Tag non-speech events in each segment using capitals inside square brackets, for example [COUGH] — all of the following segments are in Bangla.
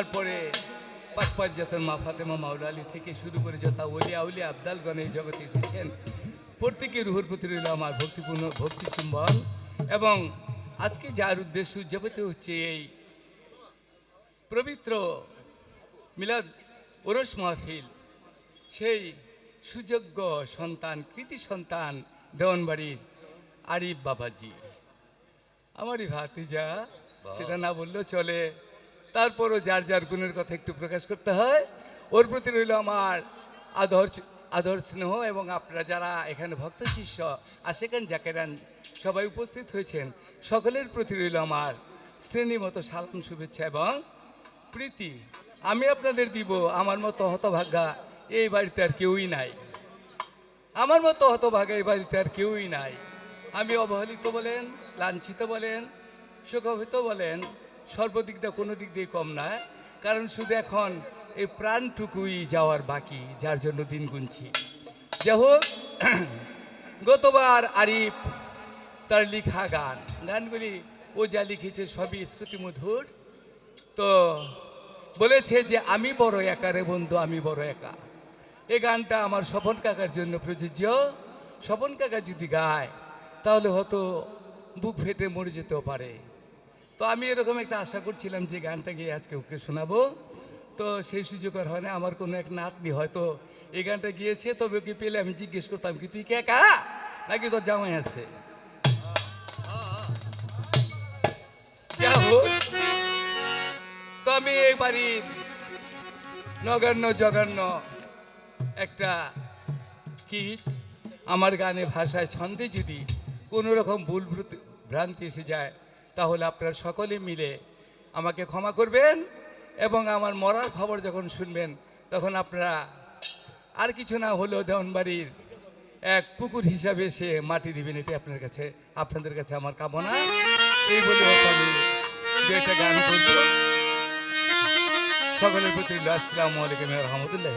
তারপরে পাকপাঞ্জাতের মা ফাতেমা মাওলা আলী থেকে শুরু করে যত ওলি আউলি আবদালগণ এই জগতে এসেছেন প্রত্যেকের রুহুর প্রতি রইল আমার ভক্তিপূর্ণ ভক্তি চুম্বন এবং আজকে যার উদ্দেশ্য উদযাপিত হচ্ছে এই পবিত্র মিলাদ ওরস মাহফিল সেই সুযোগ্য সন্তান কৃতি সন্তান দেওয়ানবাড়ির আরিফ বাবাজি। আমারই ভাতিজা সেটা না বললেও চলে। তারপরও যার যার গুণের কথা একটু প্রকাশ করতে হয়। ওর প্রতি রইল আমার আদর আদর স্নেহ এবং আপনারা যারা এখানে ভক্ত, শিষ্য, আশেখান, জাকেরান সবাই উপস্থিত হয়েছেন, সকলের প্রতি রইল আমার শ্রেণি মতো সালাম, শুভেচ্ছা এবং প্রীতি। আমি আপনাদের দিব আমার মতো হতভাগ্যা এই বাড়িতে আর কেউই নাই। আমার মতো হতভাগা এই বাড়িতে আর কেউই নাই। আমি অবহেলিত বলেন, লাঞ্ছিত বলেন সুখভিত বলেন সর্বদিক দিয়ে, কোনো দিক দিয়ে কম না। কারণ শুধু এখন এই প্রাণটুকুই যাওয়ার বাকি, যার জন্য দিন গুনছি। যাই [CLEARS THROAT] গতবার আরিফ তার লিখা গান, গানগুলি ও যা লিখেছে সবই শ্রুতিমধুর। তো বলেছে যে, আমি বড় একা রে বন্ধু, আমি বড় একা। এই গানটা আমার স্বপন কাকার জন্য প্রযোজ্য। স্বপন কাকা যদি গায়, তাহলে হয়তো বুক ফেটে মরে যেতেও পারে। তো আমি এরকম একটা আশা করছিলাম যে গানটা গিয়ে আজকে ওকে শোনাবো। তো সেই সুযোগ আর হয় না, আমার কোনো এক নাতনি হয়তো এই গানটা গিয়েছে, তবে ওকে পেলে আমি জিজ্ঞেস করতাম কি, তুই কে একা? নাকি তোর জামাই আছে? তো আমি এই বাড়ির নগণ্য, জঘন্য একটা কীট, আমার গানে ভাষায় ছন্দে যদি কোনো রকম ভুল ভ্রান্তি এসে যায় তাহলে আপনারা সকলে মিলে আমাকে ক্ষমা করবেন এবং আমার মরার খবর যখন শুনবেন, তখন আপনারা আর কিছু না হলেও দেওয়ানবাড়ির এক কুকুর হিসাবে সে মাটি দিবেন, এটি আপনার কাছে, আপনাদের কাছে আমার কামনা। এই বলে আমি গান সকলের প্রতি আসসালামু আলাইকুম রহমতুল্লাহ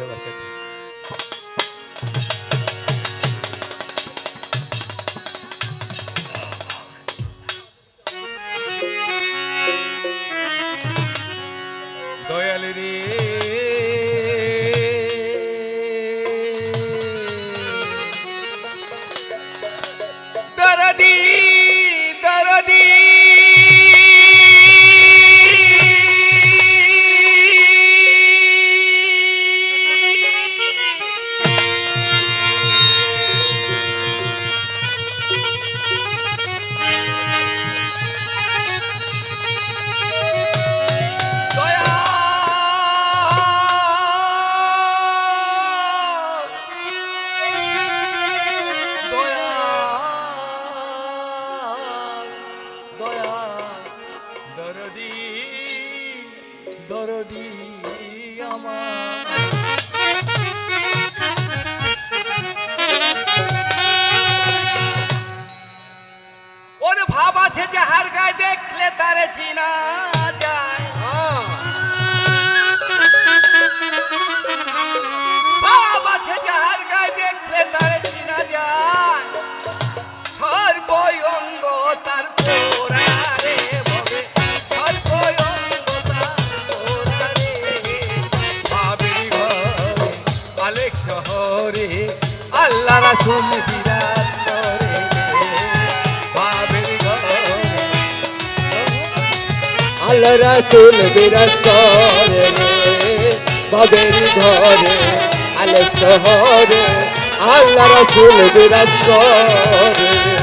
রাসুল বিরাজ করে বাবের ঘরে আলে শহরে আল্লাহ রাসুল বিরাজ করে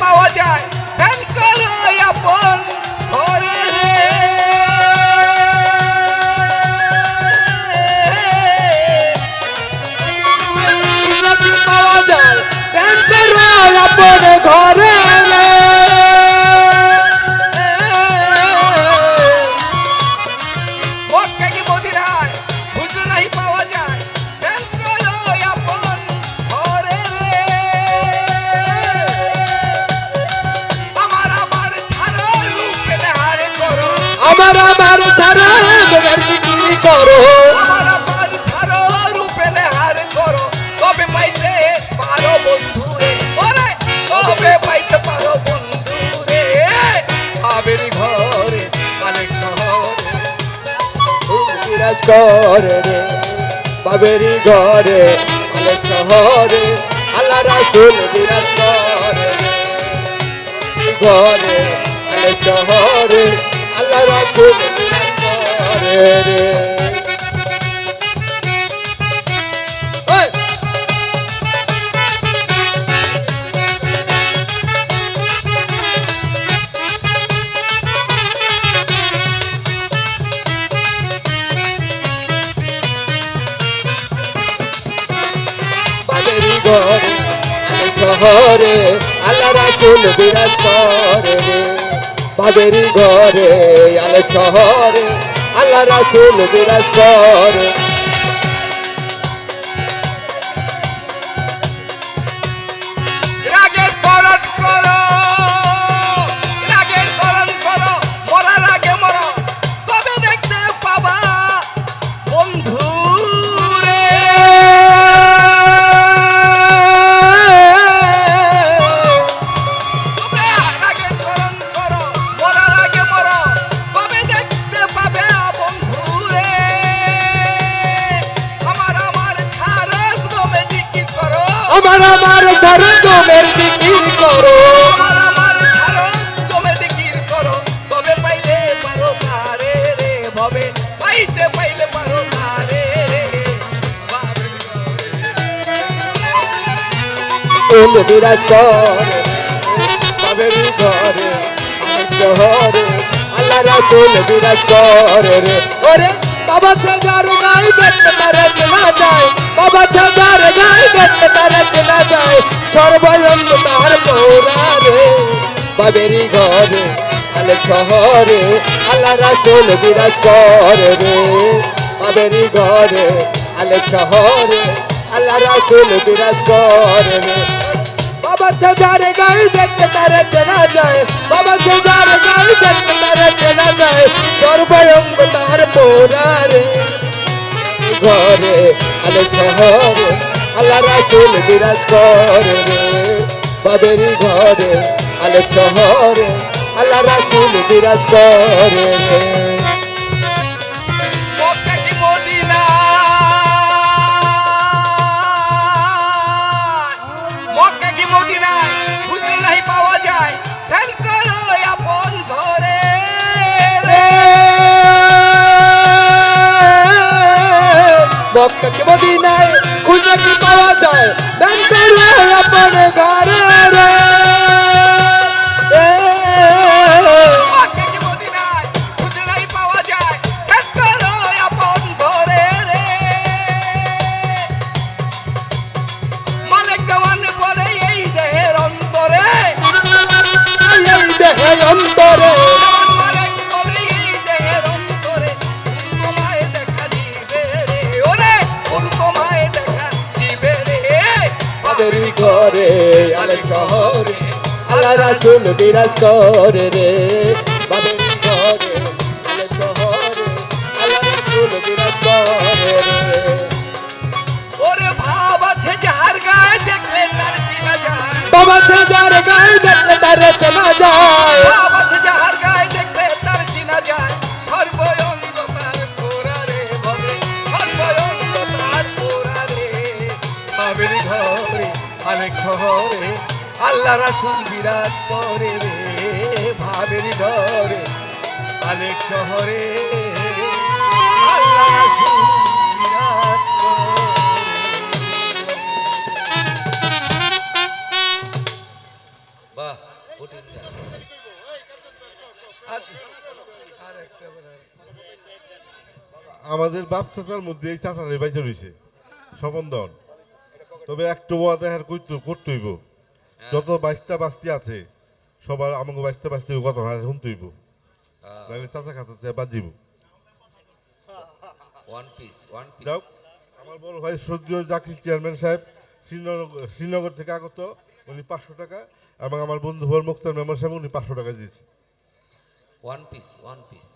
পাওয়া যায়। বিরাজ করে রে বাবেরি ঘরে আলো শহরে আল্লাহ রাসুল বিরাজ করে ঘরে আলো শহরে বাবেরি ঘরে শহরে আল্লাহ রাসুল বিরাজ করে। রে বাবেরি ঘরে আলো শহরে আল্লাহ রাসুল বিরাজ করে। পারে রে ভবে? পাইতে পাইলে পারো পারে রে ফুল বিরাজ করে বাবেরি ঘরে আলো শহরে আল্লাহ রাসুল বিরাজ করে রে। ওরে বাবা ছাজার গাই দেখতে তারা চেনা যায়। বাবা ছাজার গাই দেখতে তারা চেনা যায়। সর্বয়ঙ্গ তার পৌরা রে বাবেরি ঘরে আলো শহরে আল্লাহ রাসুল বিরাজ করে রে। বাবেরি ঘরে আলো শহরে আল্লাহ রাসুল বিরাজ করে রে। বাবা সেজারে গাই দেখতে তারে চেনা যায়। বাবা সেজারে গাই দেখতে তারে চেনা যায়। সর্বয়ঙ্গ তার পোরারে। ঘরে আলো শহরে আল্লাহ রাসুল বিরাজ করে রে। বাবেরি ঘরে আলো শহরে আল্লাহ রাসুল বিরাজ করে মক্কা কে মদিনায় খুঁজে কি পাওয়া যায়? দান করো আপন ঘরে শহরে আল্লাহ রাসুল বিরাজ করে রে। বাবেরি ঘরে আল্লাহ রাসুল বিরাজ করে রে। ওরে ভাব আছে যার গায়ে দেখলে তার চিনা যায়। বাবা সেজার গাই দেখলে তারে চেনা যায়। ভাব আছে যার গায়ে দেখলে তার চিনা যায়। সর্বয়ঙ্গ তার রে বলে সর্বয়ঙ্গ তার পোড়া রে। ভাবে আলেক শহরে আল্লাহ রাসুল বিরাজ করে রে, ভাবের ঘরে আলেক শহরে। আমাদের বাপ চাচার মধ্যে এই চাচার বাইচে রয়েছে স্বপন্দন তবে একটু ওয়া দেখার করতে করতে হইব। যত বাইশটা বাস্তি আছে সবার আমাকে বাইশটা বাস্তি কত? হয় শুনতে হইব। নাহলে চাচা খাতাতে বাদ দিব। ওয়ান পিস ওয়ান পিস যাও। আমার বড় ভাই শ্রদ্ধীয় জাকির চেয়ারম্যান সাহেব শ্রীনগর শ্রীনগর থেকে আগত উনি পাঁচশো টাকা এবং আমার বন্ধু হল মুক্তার মেম্বার সাহেব উনি পাঁচশো টাকা দিয়েছে। One piece one piece